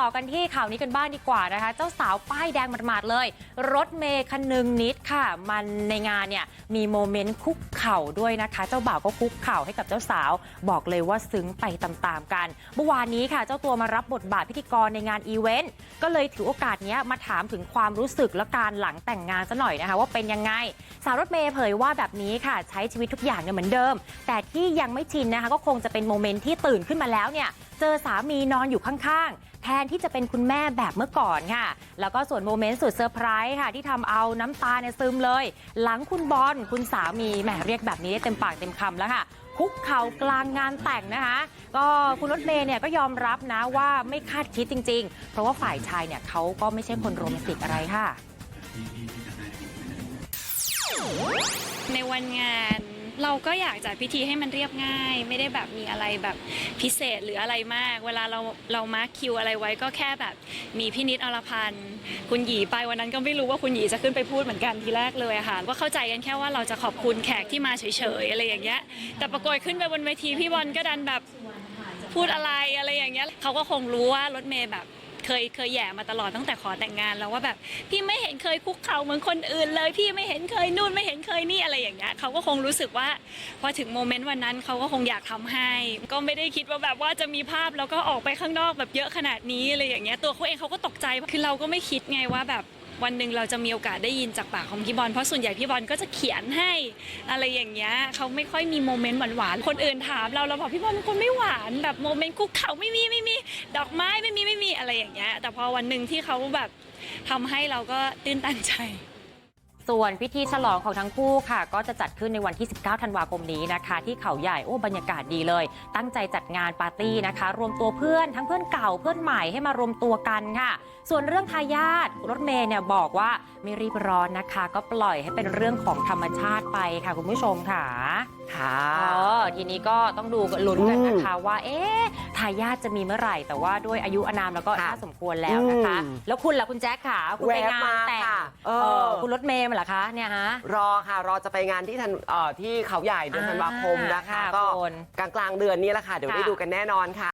ต่อกันที่ข่าวนี้กันบ้างดีกว่านะคะ เจ้าสาวป้ายแดงหมาดๆเลย รถเมย์คันหนึงนิดค่ะ มันในงานเนี่ยมีโมเมนต์คุกเข่าด้วยนะคะ เจ้าบ่าวก็คุกเข่าให้กับเจ้าสาว บอกเลยว่าซึ้งไปตามๆกันเมื่อวานนี้ค่ะ เจ้าตัวมารับบทบาทพิธีกรในงานอีเวนต์ก็เลยถือโอกาสนี้มาถามถึงความรู้สึกและการหลังแต่งงานซะหน่อยนะคะ ว่าเป็นยังไง สาวรถเมย์เผยว่าแบบนี้ค่ะ ใช้ชีวิตทุกอย่างเนี่ยเหมือนเดิม แต่ที่ยังไม่ชินนะคะ ก็คงจะเป็นโมเมนต์ที่ตื่นขึ้นมาแล้วเนี่ยเจอสามีนอนอยู่ข้างๆ แทนที่จะเป็นคุณแม่แบบเมื่อก่อนค่ะ แล้วก็ส่วนโมเมนต์สุดเซอร์ไพรส์ค่ะ ที่ทำเอาน้ำตาเนี่ยซึมเลย หลังคุณบอลคุณสามีแหมเรียกแบบนี้ได้เต็มปากเต็มคำแล้วค่ะ คุกเข่ากลางงานแต่งนะคะ ก็คุณรถเมย์เนี่ยก็ยอมรับนะว่าไม่คาดคิดจริง ๆ เพราะว่าฝ่ายชายเนี่ยเขาก็ไม่ใช่คนโรแมนติกอะไรค่ะ ในวันงาน เราก็อยากจัดพิธีให้มันเรียบง่าย ไม่ได้แบบมีอะไรแบบพิเศษหรืออะไรมาก เวลาเราเรามาร์คคิวอะไรไว้ก็แค่แบบ มีพี่นิดอรพันธ์คุณหยีไปวันนั้นก็ไม่รู้ว่าคุณหยีจะขึ้นไปพูดเหมือนกันทีแรกเลยอะค่ะก็เข้าใจกันแค่ว่าเราจะขอบคุณแขกที่มาเฉยๆอะไรอย่างเงี้ยแต่ปรากฏขึ้นไปบนเวทีพี่บอลก็ดันแบบพูดอะไรอะไรอย่างเงี้ยเขาก็คงรู้ว่ารถเมย์แบบ เคยเคยแย่มาตลอดตั้งแต่ขอแต่งงานแล้วว่าแบบพี่ไม่เห็นเคยคุกเข่าเหมือนคนอื่นเลย พี่ไม่เห็นเคยนู่นไม่เห็นเคยนี่อะไรอย่างเงี้ยเขาก็คงรู้สึกว่าพอถึงโมเมนต์วันนั้นเขาก็คงอยากทำให้ ก็ไม่ได้คิดว่าแบบว่าจะมีภาพแล้วก็ออกไปข้างนอกแบบเยอะขนาดนี้อะไรอย่างเงี้ยตัวเขาเองเขาก็ตกใจคือเราก็ไม่คิดไงว่าแบบ วันหนึ่งเราจะมีโอกาสได้ยินจากปากของพี่บอลเพราะส่วนใหญ่พี่บอลก็จะเขียนให้อะไรอย่างเงี้ยเขาไม่ค่อยมีโมเมนต์หวานๆคนอื่นถามเราเราบอกพี่บอลเป็นคนไม่หวานแบบโมเมนต์คุกเข่าไม่มีไม่มี ดอกไม้ไม่มีไม่มีอะไรอย่างเงี้ยแต่พอวันหนึ่งที่เขาแบบทำให้เราก็ตื้นตันใจ ส่วนพิธีฉลองของทั้งคู่ค่ะ ก็จะจัดขึ้นในวันที่ 19 ธันวาคมนี้นะคะ ที่เขาใหญ่โอ้บรรยากาศดีเลย ตั้งใจจัดงานปาร์ตี้นะคะ รวมตัวเพื่อนทั้งเพื่อนเก่าเพื่อนใหม่ให้มารวมตัวกันค่ะ ส่วนเรื่องทายาทรถเมย์เนี่ยบอกว่าไม่รีบร้อนนะคะ ก็ปล่อยให้เป็นเรื่องของธรรมชาติไปค่ะคุณผู้ชมค่ะค่ะเออทีนี้ก็ต้องดูกันลุ้นกันนะคะว่าเอ๊ะทายาทจะมีเมื่อไหร่ แต่ว่าด้วยอายุอานามแล้วก็ค่ะน่าสมควรแล้วนะคะอืมแล้วคุณล่ะคุณแจ็คค่ะคุณไปแวบงานมาแต่งค่ะเอเอออ คุณรถเมย์มาเหรอคะเนี่ยฮะ รอค่ะรอจะไปงานที่ธันเอ่อที่เขาใหญ่เดือนธันวาคมนะคะค่ะก็คุณกลางกลางๆเดือนนี้แหละค่ะ เดี๋ยวค่ะได้ดูกันแน่นอนค่ะ